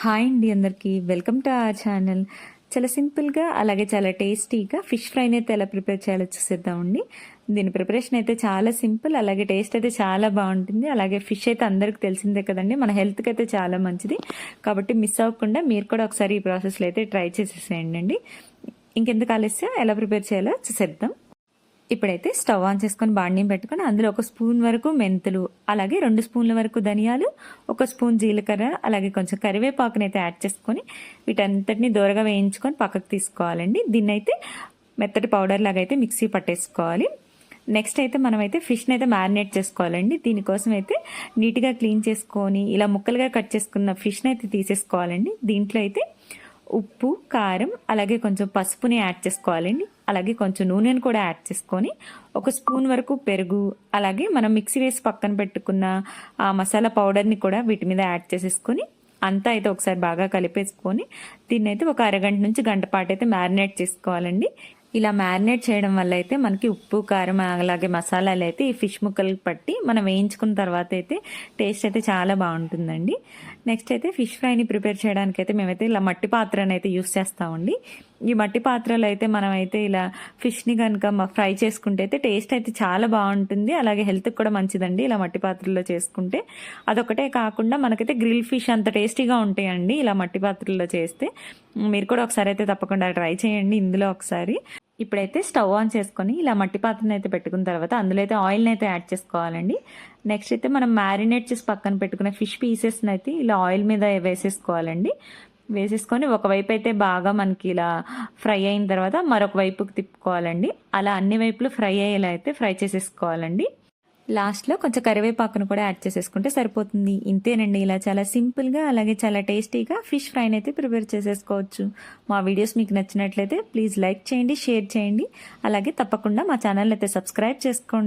Hi అండి అందరికీ. Welcome to our channel. చాలా సింపుల్గా అలాగే చాలా టేస్టీగా ఫిష్ ఫ్రైని అయితే ఎలా ప్రిపేర్ చేయాలో చూసేద్దామండి దీని ప్రిపరేషన్ అయితే చాలా సింపుల్ అలాగే టేస్ట్ అయితే చాలా బాగుంటుంది. అలాగే ఫిష్ అయితే అందరికి తెలిసిందే కదండి మన హెల్త్కి అయితే చాలా మంచిది. కాబట్టి మిస్ అవ్వకుండా మీరు కూడా ఒకసారి ఈ ప్రాసెస్లో అయితే ట్రై చేసేసేయండి అండి. ఇంకెందుకు ఆలస్యం? ఎలా ప్రిపేర్ చేయాలో చూసేద్దాం. ఇప్పుడైతే స్టవ్ ఆన్ చేసుకొని బాండిని పెట్టుకొని అందులో ఒక స్పూన్ వరకు మెంతులు అలాగే రెండు స్పూన్ల వరకు ధనియాలు ఒక స్పూన్ జీలకర్ర అలాగే కొంచెం కరివేపాకుని అయితే యాడ్ చేసుకొని వీటంతటిని దూరగా వేయించుకొని పక్కకు తీసుకోవాలండి. దీన్ని అయితే మెత్తటి పౌడర్ లాగా అయితే మిక్సీ పట్టేసుకోవాలి. నెక్స్ట్ అయితే మనమైతే ఫిష్ని అయితే మ్యారినేట్ చేసుకోవాలండి. దీనికోసం అయితే నీట్గా క్లీన్ చేసుకొని ఇలా ముక్కలుగా కట్ చేసుకున్న ఫిష్ని అయితే తీసేసుకోవాలండి. దీంట్లో అయితే ఉప్పు కారం అలాగే కొంచెం పసుపుని యాడ్ చేసుకోవాలండి. అలాగే కొంచెం నూనెను కూడా యాడ్ చేసుకొని ఒక స్పూన్ వరకు పెరుగు అలాగే మనం మిక్సీ వేసి పక్కన పెట్టుకున్న ఆ మసాలా పౌడర్ని కూడా వీటి మీద యాడ్ చేసేసుకొని అంతా అయితే ఒకసారి బాగా కలిపేసుకొని దీన్ని అయితే ఒక అరగంట నుంచి గంట పాటు అయితే మ్యారినేట్ చేసుకోవాలండి. ఇలా మ్యారినేట్ చేయడం వల్ల అయితే మనకి ఉప్పు కారం అలాగే మసాలాలు అయితే ఈ ఫిష్ ముక్కలు పట్టి మనం వేయించుకున్న తర్వాత అయితే టేస్ట్ అయితే చాలా బాగుంటుందండి. నెక్స్ట్ అయితే ఫిష్ ఫ్రైని ప్రిపేర్ చేయడానికి అయితే మేమైతే ఇలా మట్టి పాత్రను అయితే యూస్ చేస్తామండి. ఈ మట్టి పాత్రలు అయితే మనం అయితే ఇలా ఫిష్ని కనుక ఫ్రై చేసుకుంటే అయితే టేస్ట్ అయితే చాలా బాగుంటుంది. అలాగే హెల్త్కి కూడా మంచిదండి ఇలా మట్టి పాత్రల్లో చేసుకుంటే. అదొకటే కాకుండా మనకైతే గ్రిల్ ఫిష్ అంత టేస్టీగా ఉంటాయండి ఇలా మట్టి పాత్రల్లో చేస్తే. మీరు కూడా ఒకసారి అయితే తప్పకుండా ట్రై చేయండి ఇందులో ఒకసారి. ఇప్పుడైతే స్టవ్ ఆన్ చేసుకొని ఇలా మట్టి పాత్రను అయితే పెట్టుకున్న తర్వాత అందులో అయితే ఆయిల్ని అయితే యాడ్ చేసుకోవాలండి. నెక్స్ట్ అయితే మనం మ్యారినేట్ చేసి పక్కన పెట్టుకున్న ఫిష్ పీసెస్ని అయితే ఇలా ఆయిల్ మీద వేసేసుకోవాలండి. వేసేసుకొని ఒకవైపు అయితే బాగా మనకి ఇలా ఫ్రై అయిన తర్వాత మరొక వైపుకి తిప్పుకోవాలండి. అలా అన్ని వైపులు ఫ్రై అయ్యేలా అయితే ఫ్రై చేసేసుకోవాలండి. లాస్ట్లో కొంచెం కరివేపాకును కూడా యాడ్ చేసేసుకుంటే సరిపోతుంది. ఇంతేనండి ఇలా చాలా సింపుల్గా అలాగే చాలా టేస్టీగా ఫిష్ ఫ్రైని అయితే ప్రిపేర్ చేసేసుకోవచ్చు. మా వీడియోస్ మీకు నచ్చినట్లయితే ప్లీజ్ లైక్ చేయండి షేర్ చేయండి. అలాగే తప్పకుండా మా ఛానల్ అయితే సబ్స్క్రైబ్ చేసుకోండి.